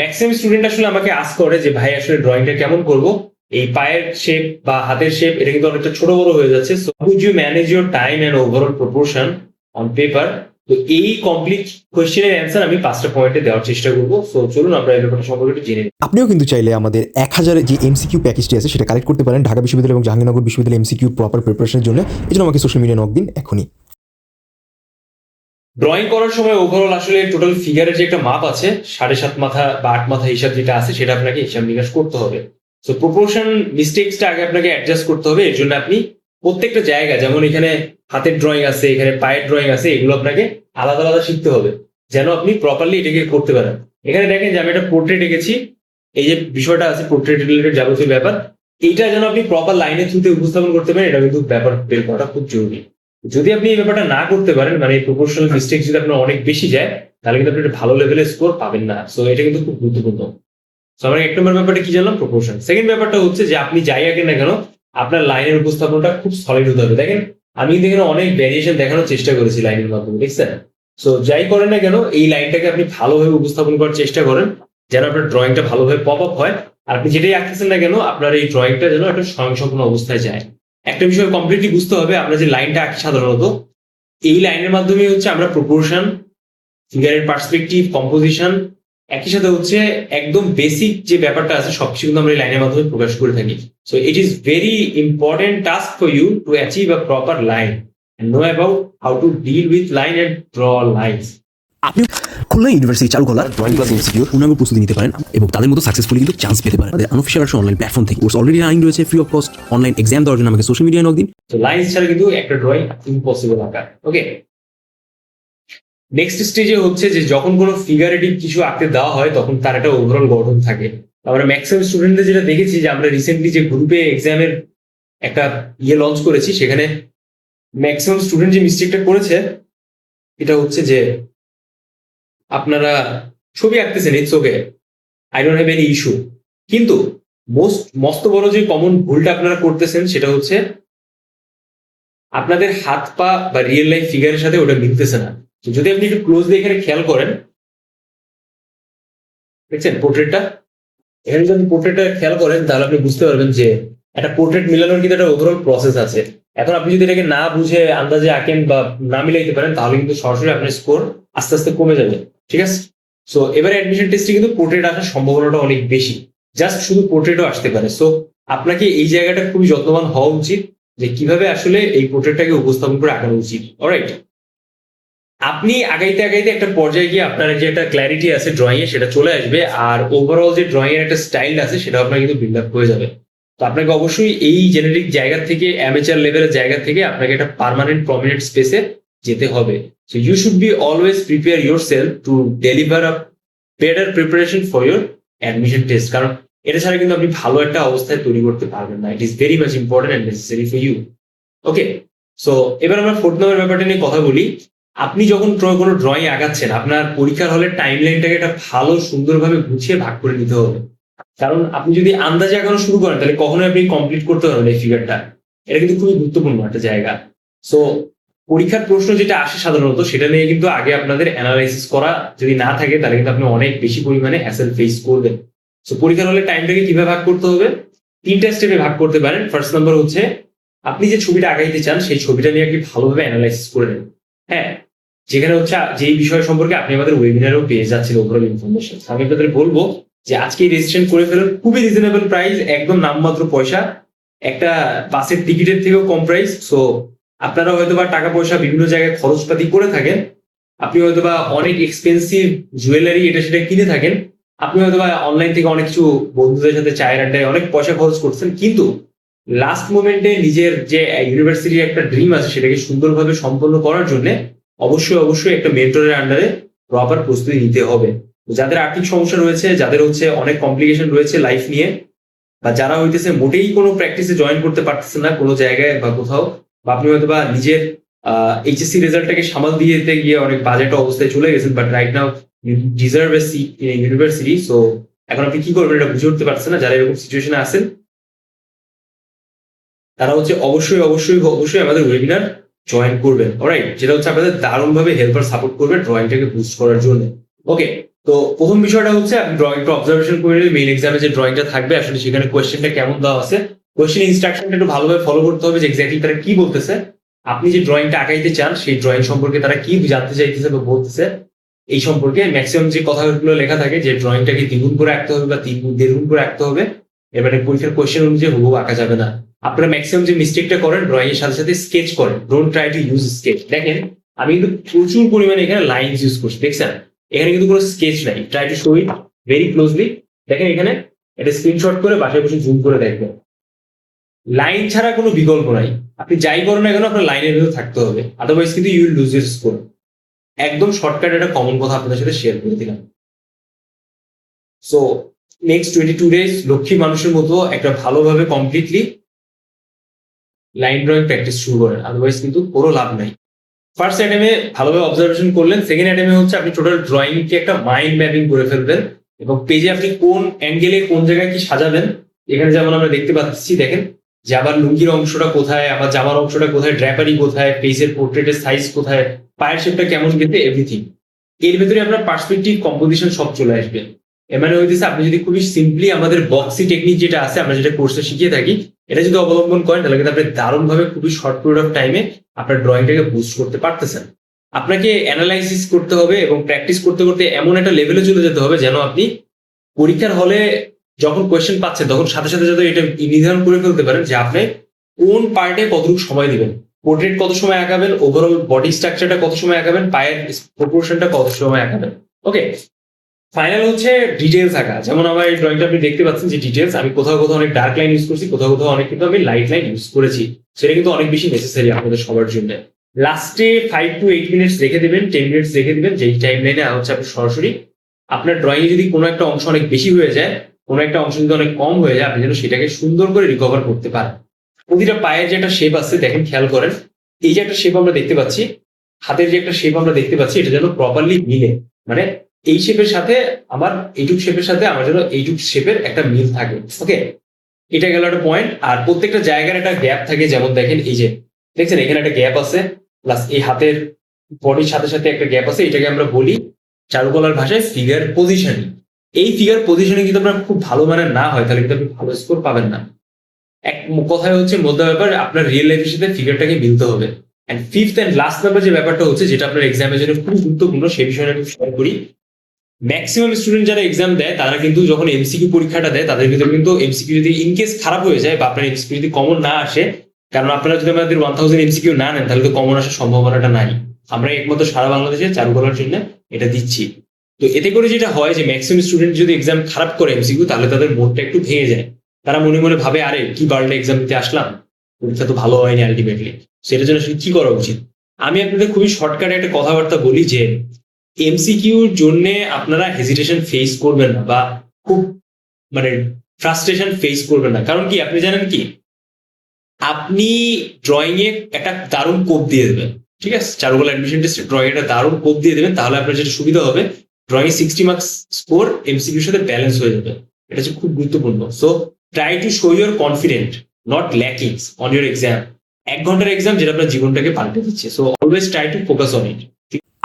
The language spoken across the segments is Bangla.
ম্যাক্সিমাম স্টুডেন্ট আসলে আমাকে আস করে যে, ভাই, আসলে ড্রয়িংটা কেমন করব? এই পায়ের শেপ বা হাতের শেপ এটা কিন্তু অনেকটা ছোট বড় হয়ে যাচ্ছে। So would you manage your time and overall proportion on paper তো এই কমপ্লিট কোয়েশ্চেনের অ্যান্সার আমি পাঁচটা পয়েন্টে দেওয়ার চেষ্টা করব। সো চলুন আমরা এই ব্যাপারটা সম্পর্কে একটু জেনে। আপনিও কিন্তু চাইলে আমাদের এক হাজারের যে এমসিকিউ প্যাকেজটি আছে, সেটা কালেক্ট করতে পারেন ঢাকা বিশ্ববিদ্যালয় এবং জাহাঙ্গীরনগর বিশ্ববিদ্যালয় এমসিকিউ প্রপার প্রিপারেশনের জন্য। এই জন্য আমাকে সোশ্যাল মিডিয়া নক দিন এখনই। ড্রয়িং করার সময় ওভারঅল আসলে টোটাল ফিগারের যে একটা মাপ আছে, সাড়ে সাত মাথা বা আট মাথা হিসাব যেটা আছে, সেটা আপনাকে হিসাব নিকাশ করতে হবে। সো প্রপোর্শন মিস্টেক্সটা আগে আপনাকে অ্যাডজাস্ট করতে হবে, এর জন্য আপনি প্রত্যেকটা জায়গা, যেমন এখানে হাতের ড্রয়িং আছে, এখানে পায়ের ড্রয়িং আছে, এগুলো আপনাকে আলাদা আলাদা শিখতে হবে, যেন আপনি প্রপারলি এটাকে করতে পারেন। এখানে দেখেন যে আমি একটা পোর্ট্রেট এঁকেছি, এই যে বিষয়টা আছে পোর্ট্রেট রিলেটেড যাবতীয় ব্যাপার, এইটা যেন আপনি প্রপার লাইনের থ্রুতে উপস্থাপন করতে পারেন, এটা কিন্তু ব্যাপার বের করাটা খুব জরুরি। যদি আপনি এই ব্যাপারটা না করতে পারেন মানে প্রপোর্শনাল মিস্টেক যদি আপনার অনেক বেশি যায়, তাহলে কিন্তু আপনি একটা ভালো লেভেলের স্কোর পাবেন না। সো এটা কিন্তু খুব গুরুত্বপূর্ণ। সো আমরা এক নম্বর ব্যাপারটা কি জানলাম? প্রপোর্শন সেকেন্ড ব্যাপারটা হচ্ছে যে আপনি যাই আগে না কেন আপনার লাইনের উপস্থাপনটা খুব সলিড হতে হবে। দেখেন, আমি কিন্তু এখানে অনেক ভ্যারিয়েশন দেখানোর চেষ্টা করেছি লাইনের মাধ্যমে, দেখছেন? সো যাই করেন না কেন, এই লাইনটাকে আপনি ভালোভাবে উপস্থাপন করার চেষ্টা করেন, যেন আপনার ড্রয়িংটা ভালোভাবে পপ আপ হয়। আর আপনি যেটাই আঁকতেছেন না কেন, আপনার এই ড্রয়িংটা যেন একটা স্বয়ংসম্পূর্ণ অবস্থায় যায়। একটা বিষয় কমপ্লিটলি বুঝতে হবে, আমরা যে লাইনটা আঁকি সাধারণত, এই লাইনের মাধ্যমে হচ্ছে আমরা প্রপোর্শন ফিগারের পার্সপেক্টিভ কম্পোজিশন একই সাথে হচ্ছে একদম বেসিক যে ব্যাপারটা আছে, সবকিছু কিন্তু আমরা এই লাইনের মাধ্যমে প্রকাশ করে থাকি। So it is very important task for you to achieve a proper line know about how to deal with line and draw lines আপনি খুলনা ইউনিভার্সিটি চালু করার ড্রয়িং ক্লাস ইনস্টিটিউট পূর্ণাঙ্গ প্রস্তুতি নিতে পারেন এবং তাদের মতো সাকসেসফুলি কিন্তু চান্স পেতে পারেন। আমাদের আনঅফিসিয়াল আসলে অনলাইন প্ল্যাটফর্ম থেকে। কোর্স অলরেডি রানিং রয়েছে free of cost online exam দেওয়ার জন্য আমাকে সোশ্যাল মিডিয়ায় নক দিন। তো লাইন্স ছাড়া কিন্তু একটা ড্রয়িং ইম্পসিবল আঁকা ওকে নেক্সট স্টেজে হচ্ছে যে যখন কোনো ফিগারেটিভ কিছু আঁকতে দেওয়া হয় তখন তার একটা ওভারঅল গঠন থাকে। আমরা ম্যাক্সিমাম স্টুডেন্টদের যেটা দেখেছি যে আমরা রিসেন্টলি যে গ্রুপে এক্সামের একটা ইয়ে লঞ্চ করেছি সেখানে ম্যাক্সিমাম স্টুডেন্ট যে মিস্টেকটা করেছে এটা হচ্ছে যে আপনারা ছবি আঁকতেছেন it's okay I don't have any issue কিন্তু মোস্ট মস্ত বড় যে কমন ভুলটা আপনারা করতেছেন সেটা হচ্ছে আপনাদের হাত পা বা রিয়েল লাইফ ফিগারের সাথে ওটা মিলতেছে না। যদি আপনি একটু ক্লোজলি এখানে খেয়াল করেন, দেখছেন পোর্ট্রেটটা এখানে যদি পোর্ট্রেটটা খেয়াল করেন, তাহলে আপনি বুঝতে পারবেন যে একটা পোর্ট্রেট মিলানোর কিন্তু একটা ওভারঅল প্রসেস আছে। এখন আপনি যদি এটাকে না বুঝে আন্দাজে আঁকেন বা না মিলাইতে পারেন, তাহলে কিন্তু সরাসরি আপনার স্কোর আস্তে আস্তে কমে যাবে। ঠিক আছে? সো এবারে অ্যাডমিশন টেস্টে কিন্তু পোর্ট্রেট আসার সম্ভাবনাটা অনেক বেশি। জাস্ট শুধু পোর্ট্রেটও আসতে পারে। সো আপনাকে এই জায়গাটা খুবই যত্নবান হওয়া উচিত যে কীভাবে আসলে এই পোর্ট্রেটটাকে উপস্থাপন করে আঁকানো উচিত। অলরাইট আপনি আগাইতে আগাইতে একটা পর্যায়ে গিয়ে আপনার যে একটা ক্ল্যারিটি আছে ড্রয়িং এ, সেটা চলে আসবে। আর ওভারঅল যে ড্রয়িং এর একটা স্টাইল আছে, সেটা আপনার কিন্তু বিল্ড আপ হয়ে যাবে। তো আপনাকে অবশ্যই এই জেনেটিক জায়গা থেকে অ্যামেচার লেভেলের জায়গা থেকে আপনাকে একটা পার্মানেন্ট প্রমিনেন্ট স্পেসে যেতে হবে। You should be always prepare your self to deliver a better preparation for your admission test কারণ এটা ছাড়া কিন্তু আপনি ভালো একটা অবস্থায় তৈরি করতে পারবেন না। It is very much important and necessary for you okay so এবার আমরা ফোর্থ নম্বর ব্যাপারটা নিয়ে কথা বলি। আপনি যখন কোনো ড্রয়িং আঁকাচ্ছেন, আপনার পরীক্ষার হলে টাইম লাইনটাকে একটা ভালো, সুন্দরভাবে গুছিয়ে ভাগ করে নিতে হবে। কারণ আপনি যদি আন্দাজে আঁকানো শুরু করেন, তাহলে কখনোই আপনি কমপ্লিট করতে পারবেন এই ফিগারটা এটা কিন্তু খুবই গুরুত্বপূর্ণ একটা জায়গা। সো পরীক্ষার প্রশ্ন যেটা আসে সাধারণত, সেটা নিয়ে কিন্তু আগে আপনাদের অ্যানালাইসিস করা যদি না থাকে, তাহলে কিন্তু আপনি অনেক বেশি পরিমাণে হ্যাসেল ফেস করবেন। সো পরীক্ষার হলে টাইমটাকে কীভাবে ভাগ করতে হবে? তিনটা স্টেপে ভাগ করতে পারেন। ফার্স্ট নাম্বার হচ্ছে, আপনি যে ছবিটা আগাইতে চান, সেই ছবিটা নিয়ে আপনি ভালোভাবে অ্যানালাইসিস করে নেন। হ্যাঁ? যেখানে হচ্ছে যেই বিষয় সম্পর্কে আপনি আমাদের ওয়েবিনারেও পেয়ে যাচ্ছেন ওভারঅল ইনফরমেশন আমি আপনাদের বলব যে আজকে রেজিস্ট্রেশন করে ফেলুন। খুবই রিজনেবল প্রাইস একদম নামমাত্র পয়সা। একটা বাসের টিকিটের থেকেও কম প্রাইস সো আপনারা হয়তো বা টাকা পয়সা বিভিন্ন জায়গায় খরচপাতি করে থাকেন। আপনি হয়তো বা অনেক এক্সপেন্সিভ জুয়েলারি এটা সেটা কিনে থাকেন। আপনি হয়তো বা অনলাইন থেকে অনেক কিছু বন্ধুদের সাথে চায়ের আড্ডায় অনেক পয়সা খরচ করছেন। কিন্তু লাস্ট মোমেন্টে নিজের যে ইউনিভার্সিটির একটা ড্রিম আছে সেটাকে সুন্দরভাবে সম্পন্ন করার জন্য অবশ্যই অবশ্যই একটা মেন্টরের আন্ডারে প্রপার প্রস্তুতি নিতে হবে। যাদের আর্থিক সমস্যা রয়েছে, যাদের হচ্ছে অনেক কমপ্লিকেশন রয়েছে লাইফ নিয়ে, বা যারা হইতেছে মোটেই কোনো প্র্যাকটিসে জয়েন করতে পারতেছে না কোনো জায়গায় বা কোথাও বা আপনি হয়তো বা নিজের এইচএসসি রেজাল্টটাকে সামাল দিয়ে দিতে গিয়ে অনেক বাজেট অবস্থায় চলে গেছেন but right now deserve a seat in university so এখন আপনি কি করবেন এটা বুঝে উঠতে পারছেন না, যারা এরকম সিচুয়েশনে আছেন, তারা হচ্ছে অবশ্যই অবশ্যই অবশ্যই আমাদের ওয়েবিনার জয়েন করবেন অলরাইট যেটা হচ্ছে আপনাদের দারুণভাবে হেল্পার সাপোর্ট করবে ড্রয়িংটাকে বুস্ট করার জন্য। ওকে তো প্রথম বিষয়টা হচ্ছে আপনি ড্রয়িংটা অবজারভেশন করে মেইন এক্সামে যে ড্রয়িংটা থাকবে, আসলে সেখানে কোয়েশ্চেনটা কেমন দেওয়া আছে কোয়েশ্চেন ইনস্ট্রাকশনটা একটু ভালোভাবে ফলো করতে হবে যে এক্স্যাক্টলি তারা কি বলতেছে। আপনি যে ড্রয়িংটা আঁকাইতে চান, সেই ড্রয়িং সম্পর্কে তারা কি জানতে চাইতেছে বা বলতেছে, এই সম্পর্কে ম্যাক্সিমাম যে কথাগুলো লেখা থাকে, যে ড্রয়িংটাকে দ্বিগুণ করে আঁকতে হবে বা তিন গুণ দেড় গুণ করে আঁকতে হবে, এবারে পরীক্ষার কোয়েশ্চেন অনুযায়ী হুবহু আঁকা যাবে না। আপনারা ম্যাক্সিমাম যে মিস্টেকটা করেন ড্রয়িং এর সাথে সাথে স্কেচ করেন don't try to use sketch দেখেন, আমি কিন্তু প্রচুর পরিমাণে এখানে লাইনস ইউজ করছি, দেখছেন? এখানে কিন্তু কোনো স্কেচ নাই। Try to show it very closely দেখেন এখানে এটা স্ক্রিনশট করে বাসায় বসে জুম করে দেখবেন। লাইন ছাড়া কোনো বিকল্প নাই। আপনি যাই করেন না কেন, আপনার লাইনের ভিতরে থাকতে হবে। আদারওয়াইজ কিন্তু you will lose your score একদম শর্টকাট একটা কমন কথা আপনাদের সাথে শেয়ার করে দিলাম। So next twenty two days Lakshmi মানুষের মতো একটা ভালোভাবে কমপ্লিটলি লাইন ড্রয়িং প্র্যাকটিস শুরু করেন। আদারওয়াইজ কিন্তু কোনো লাভ নাই। ফার্স্ট অ্যাটেমে ভালোভাবে অবজারভেশন করলেন। সেকেন্ড অ্যাটেমে হচ্ছে আপনি টোটাল ড্রয়িংকে একটা মাইন্ড ম্যাপিং করে ফেলবেন এবং পেজে আপনি কোন অ্যাঙ্গেলে কোন জায়গায় কি সাজাবেন। এখানে যেমন আমরা দেখতে পাচ্ছি, দেখেন যে আবার লুঙ্গির অংশটা কোথায়? আবার জামার অংশটা কোথায়? ড্র্যাপারি কোথায়? পেজের পোর্ট্রেটের সাইজ কোথায়? পায়ের শেপটা কেমন গেতে এভরিথিং এর ভেতরে আপনার পার্সপেক্টিভ কম্পোজিশন সব চলে আসবে। এর মানে হইতেছে, আপনি যদি খুবই সিম্পলি আমাদের বক্সি টেকনিক যেটা আছে, আমরা যেটা কোর্সে শিখিয়ে থাকি, এটা যদি অবলম্বন করেন, তাহলে কিন্তু আপনি দারুণভাবে খুবই শর্ট পিরিয়ড অফ টাইমে আপনার ড্রয়িংটাকে বুস্ট করতে পারতেছেন। আপনাকে অ্যানালাইসিস করতে হবে এবং প্র্যাকটিস করতে করতে এমন একটা লেভেলে চলে যেতে হবে যেন আপনি পরীক্ষার হলে যখন কোয়েশ্চেন পাচ্ছেন তখন সাথে সাথে যাতে এটা নির্ধারণ করে ফেলতে পারেন যে আপনি কোন পার্টে কতটুকু সময় দিবেন। পোর্ট্রেট কত সময় আঁকাবেন ওভারঅল বডি স্ট্রাকচারটা কত সময় আঁকাবেন, পায়ের প্রপোর্শনটা কত সময় আঁকাবেন। ওকে ফাইনাল হচ্ছে ডিটেলস আঁকা। যেমন আমার এই ড্রয়িংটা আপনি দেখতে পাচ্ছেন যে ডিটেলস আমি কোথাও কোথাও অনেক ডার্ক লাইন ইউজ করছি, কোথাও কোথাও অনেক কিন্তু আমি লাইট লাইন ইউজ করেছি। সেটা কিন্তু অনেক বেশি নেসেসারি আপনাদের সবার জন্য। লাস্টে ফাইভ টু এইট মিনিটস রেখে দেবেন টেন মিনিটস রেখে দেবেন, যেই টাইম লাইনে হচ্ছে আপনি সরাসরি। আপনার ড্রয়িং যদি কোনো একটা অংশ অনেক বেশি হয়ে যায় কোনো একটা অংশ যদি অনেক কম হয়ে যায়, আপনি যেন সেটাকে সুন্দর করে রিকভার করতে পারেন। প্রতিটা পায়ের যে একটা শেপ আছে, দেখেন, খেয়াল করেন, এই যে একটা শেপ আমরা দেখতে পাচ্ছি, হাতের যে একটা শেপ আমরা দেখতে পাচ্ছি, এটা যেন প্রপারলি মিলে। মানে এই শেপের সাথে আমার, এইটুক শেপের সাথে আমার যেন এইটুক শেপের একটা মিল থাকে। ওকে এটা গেল একটা পয়েন্ট আর প্রত্যেকটা জায়গার একটা গ্যাপ থাকে, যেমন দেখেন, এই যে, দেখছেন, এখানে একটা গ্যাপ আছে প্লাস এই হাতের বডির সাথে সাথে একটা গ্যাপ আছে, এটাকে আমরা বলি চারুকলার ভাষায় ফিগার পজিশনিং এই ফিগার পজিশনিং যদি আপনার খুব ভালো মানের না হয়, তাহলে কিন্তু আপনি ভালো স্কোর পাবেন না। এক কথায় হচ্ছে মধ্যে ব্যাপার, আপনার রিয়েল লাইফের সাথে ফিগারটাকে মিলতে হবে। And fifth and last number যে ব্যাপারটা হচ্ছে, যেটা আপনার এক্সামের জন্য খুব গুরুত্বপূর্ণ সেই বিষয়ে আমি শেয়ার করি। ম্যাক্সিমাম স্টুডেন্ট যারা এক্সাম দেয়, তারা কিন্তু যখন এমসিকিউ পরীক্ষাটা দেয়, তাদের ভিতরে কিন্তু এমসিকিউ যদি ইনকেস খারাপ হয়ে যায় বা আপনার এমসিকিউ যদি কমন না আসে, কারণ আপনারা যদি আমাদের ওয়ান থাউজেন্ড এমসিকিউ না নেন, তাহলে তো কমন আসার সম্ভাবনাটা নাই। আমরা একমাত্র সারা বাংলাদেশে চালু চারুকলার জন্য এটা দিচ্ছি। তো এতে করে যেটা হয় যে ম্যাক্সিমাম স্টুডেন্ট যদি এক্সাম খারাপ করে এমসিকিউ তাহলে তাদের মোডটা একটু ভেঙে যায়। তারা মনে মনে ভাবে, আরে, কি বারোটা এক্সাম দিতে আসলাম? পরীক্ষা তো ভালো হয়নি আলটিমেটলি সেটার জন্য কি করা উচিত? আমি আপনাদের খুবই শর্টকাটে একটা কথাবার্তা বলি যে এমসিকিউর জন্য আপনারা হেজিটেশন ফেস করবেন না বা খুব মানে ফ্রাস্ট্রেশন ফেস করবেন না। কারণ কি, আপনি জানেন কি? আপনি ড্রয়িং এ একটা দারুণ কোপ দিয়ে দেবেন। ঠিক আছে? চারুকলা অ্যাডমিশন টেস্টে ড্রয়িং একটা দারুণ কোপ দিয়ে দেবেন, তাহলে আপনার যেটা সুবিধা হবে ড্রয়িং সিক্সটি মার্কস স্কোর এমসিকিউর সাথে ব্যালেন্স হয়ে যাবে। এটা হচ্ছে খুব গুরুত্বপূর্ণ। So try to show your confident not lackings on your exam এক ঘণ্টার এক্সাম যেটা আপনার জীবনটাকে পাল্টে দিচ্ছে। So always try to focus on it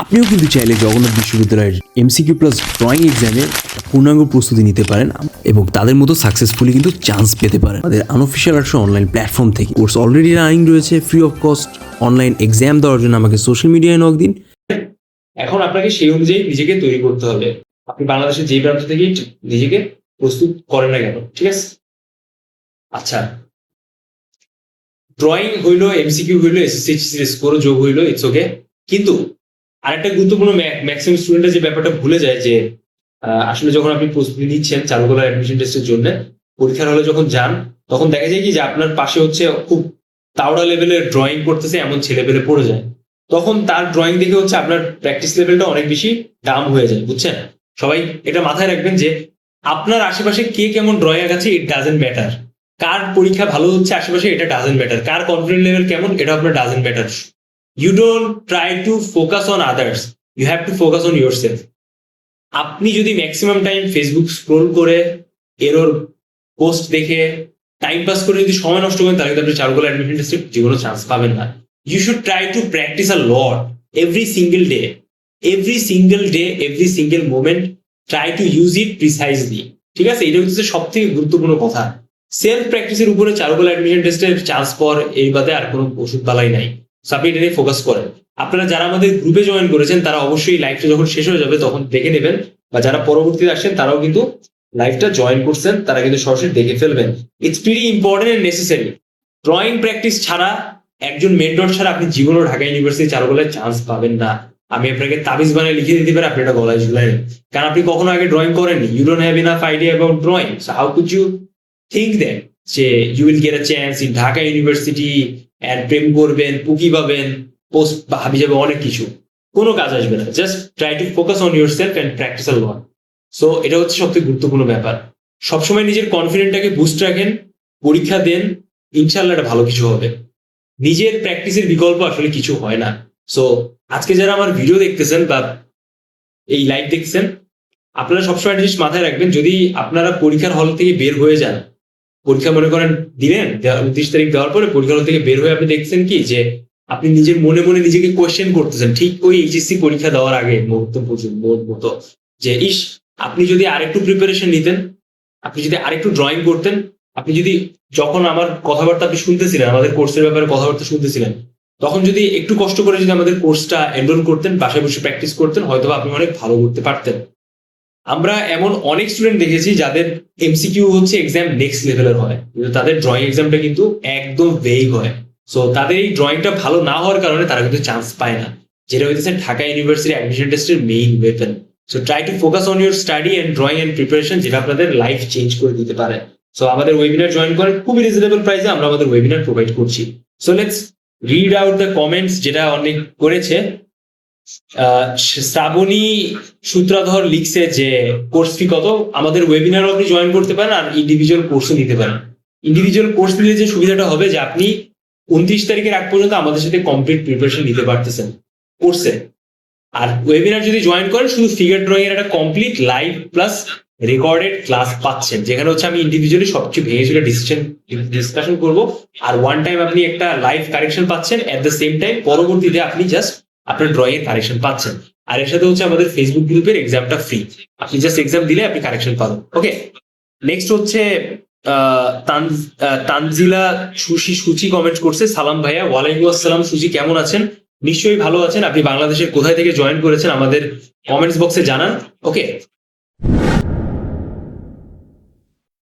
আপনিও কিন্তু চাইলে জগন্নাথ বিশ্ববিদ্যালয়ের এমসিকিউ প্লাস ড্রয়িং এক্সামে পূর্ণাঙ্গ প্রস্তুতি নিতে পারেন এবং তাদের মতো সাকসেসফুলি কিন্তু চান্স পেতে পারেন। আমাদের আনঅফিসিয়াল আর্টস অনলাইন প্ল্যাটফর্ম থেকে। কোর্স অলরেডি রানিং রয়েছে free of cost online exam দেওয়ার জন্য আমাকে সোশ্যাল মিডিয়ায় নক দিন। এখন আপনাকে সেই অনুযায়ী নিজেকে তৈরি করতে হবে। আপনি বাংলাদেশের যে প্রান্ত থেকেই নিজেকে প্রস্তুত করেন না কেন, ঠিক আছে? আচ্ছা। ড্রয়িং হইল এমসিকিউ হইল এসএসসি স্কোর যোগ হইল ইটস ওকে কিন্তু আরেকটা গুরুত্বপূর্ণ ম্যাক্সিমাম স্টুডেন্টরা যে ব্যাপারটা ভুলে যায় যে আসলে যখন আপনি প্রস্তুতি নিচ্ছেন চারুকলা অ্যাডমিশন টেস্টের জন্য, পরীক্ষার হলে যখন যান, তখন দেখা যায় কি যে আপনার পাশে হচ্ছে খুব তাওড়া লেভেলের ড্রয়িং করতেছে, এমন ছেলে পেলে পড়ে যায়। তখন তার ড্রয়িং দেখে হচ্ছে আপনার প্র্যাকটিস লেভেলটা অনেক বেশি ডাম হয়ে যায়, বুঝছেন? সবাই এটা মাথায় রাখবেন যে আপনার আশেপাশে কে কেমন ড্রয়িং আছে ইট ডাজেন্ট ম্যাটার কার পরীক্ষা ভালো হচ্ছে আশেপাশে, এটা ডাজেন্ট ম্যাটার কার কনফিডেন্ট লেভেল কেমন, এটা আপনার doesn't matter you don't try to focus on others you have to focus on yourself আপনি যদি ম্যাক্সিমাম টাইম ফেসবুক স্ক্রোল করে এরোর পোস্ট দেখে টাইম পাস করে যদি সময় নষ্ট করেন, তাহলে কিন্তু আপনি চারুকলা অ্যাডমিশন টেস্টে জীবনে চান্স পাবেন না। You should try to practice a lot every single day. Every single day, every single moment try to use it precisely ঠিক আছে? এটা হচ্ছে সব থেকে গুরুত্বপূর্ণ কথা। সেলফ প্র্যাকটিসের উপরে চারুকলা অ্যাডমিশন টেস্টের চান্স পর এই বাদে আর কোনো ওষুধ বালাই নাই। So, আপনি এটা নিয়ে ফোকাস করেন। আপনারা যারা আমাদের গ্রুপে জয়েন করেছেন, তারা অবশ্যই লাইভটা যখন শেষ হয়ে যাবে, তখন দেখে নেবেন। বা যারা পরবর্তীতে আসছেন, তারাও কিন্তু লাইভটা জয়েন করছেন, তারা কিন্তু সরাসরি দেখে ফেলবেন। It's very important and necessary drawing practice ছাড়া একজন মেন্টর ছাড়া আপনি জীবনেও ঢাকা ইউনিভার্সিটি চারুকলায় চান্স পাবেন না। আমি আপনাকে তাবিজ বানিয়ে লিখে দিতে পারি, আপনি এটা গলায় ঝুলাই কারণ আপনি কখনো আগে ড্রয়িং করেননি। You don't have enough idea about drawing how could you think that যে you will get a chance in Dhaka university and প্রেম করবেন, পুকি পাবেন পোস্ট হাবি যাবে, অনেক কিছু। কোনো কাজ আসবে না। Just try to focus on your self and practice a lot so এটা হচ্ছে সবথেকে গুরুত্বপূর্ণ ব্যাপার। সবসময় নিজের কনফিডেন্টটাকে বুস্ট রাখেন, পরীক্ষা দেন ইনশাল্লাহ এটা ভালো কিছু হবে। নিজের প্র্যাকটিসের বিকল্প আসলে কিছু হয় না। সো আজকে যারা আমার ভিডিও দেখতেছেন বা এই লাইভ দেখছেন আপনারা সবসময় জিনিস মাথায় রাখবেন, যদি আপনারা পরীক্ষার হল থেকে বের হয়ে যান, পরীক্ষা মনে করেন দিলেন উনত্রিশ তারিখ দেওয়ার পরে পরীক্ষার হল থেকে বের হয়ে আপনি দেখছেন কি, যে আপনি নিজের মনে মনে নিজেকে কোয়েশ্চেন করতেছেন, ঠিক ওই এইচএসসি পরীক্ষা দেওয়ার আগে, মুহূর্ত মতো, যে ইস, আপনি যদি আরেকটু প্রিপারেশন নিতেন, আপনি যদি আরেকটু ড্রয়িং করতেন আপনি যদি যখন আমার কথাবার্তা আপনি শুনতেছিলেন, আমাদের কোর্সের ব্যাপারে কথাবার্তা শুনতেছিলেন, তখন যদি একটু কষ্ট করে যদি আমাদের কোর্সটা এনরোল করতেন, বাসায় বসে প্র্যাকটিস করতেন হয়তো আপনি অনেক ভালো করতে পারতেন। আমরা এমন অনেক স্টুডেন্ট দেখেছি যাদের এমসিকিউ হচ্ছে এক্সাম নেক্সট লেভেলের হয়। কিন্তু তাদের ড্রয়িং এক্সামটা কিন্তু একদম ভেগ হয়। সো তাদের এই ড্রয়িংটা ভালো না হওয়ার কারণে তারা কিন্তু চান্স পায় না। যেটা হইতেছে ঢাকা ইউনিভার্সিটি অ্যাডমিশন টেস্টের main weapon so try to focus on your study and drawing and preparation যেটা আপনাদের লাইফ চেঞ্জ করে দিতে পারে। সো আমাদের ওয়েবিনার জয়েন করেন খুবই রিজনেবল প্রাইসে আমরা আমাদের ওয়েবিনার প্রোভাইড করছি। So let's read out the comments যেটা অনেক করেছে। শ্রাবণী সূত্রাধর লিখছে যে কোর্স ফি কত? আমাদের ওয়েবিনারও আপনি জয়েন করতে পারেন আর ইন্ডিভিজুয়াল কোর্সও নিতে পারেন। ইন্ডিভিজুয়াল কোর্স নিলে যে সুবিধাটা হবে যে, আপনি উনত্রিশ তারিখের আগ পর্যন্ত আমাদের সাথে কমপ্লিট প্রিপারেশন নিতে পারতেছেন কোর্সে আর ওয়েবিনার যদি জয়েন করেন, শুধু ফিগার ড্রয়িং এর একটা complete live plus recorded class পাচ্ছেন। যেখানে হচ্ছে আমি ইন্ডিভিজুয়ালি সবচেয়ে ভেঙে চলে ডিসিশন ডিসকাশন করব। আর ওয়ান টাইম আপনি একটা লাইভ কারেকশন পাচ্ছেন এট দ্য সেম টাইম পরবর্তীতে আপনি জাস্ট আপনার ড্রয়িং এর কারেকশন পাচ্ছেন। আর এর সাথে হচ্ছে আমাদের ফেসবুক গ্রুপের এক্সামটা ফ্রি আপনি জাস্ট এক্সাম দিলে আপনি কারেকশন পাবেন। ওকে নেক্সট হচ্ছে তানজিলা সুশি সুচি কমেন্ট করছে। সালাম ভাইয়া, ওয়ালাইকুম আসসালাম সুচি কেমন আছেন? নিশ্চয়ই ভালো আছেন। আপনি বাংলাদেশের কোথায় থেকে জয়েন করেছেন আমাদের কমেন্টস বক্সে জানান। ওকে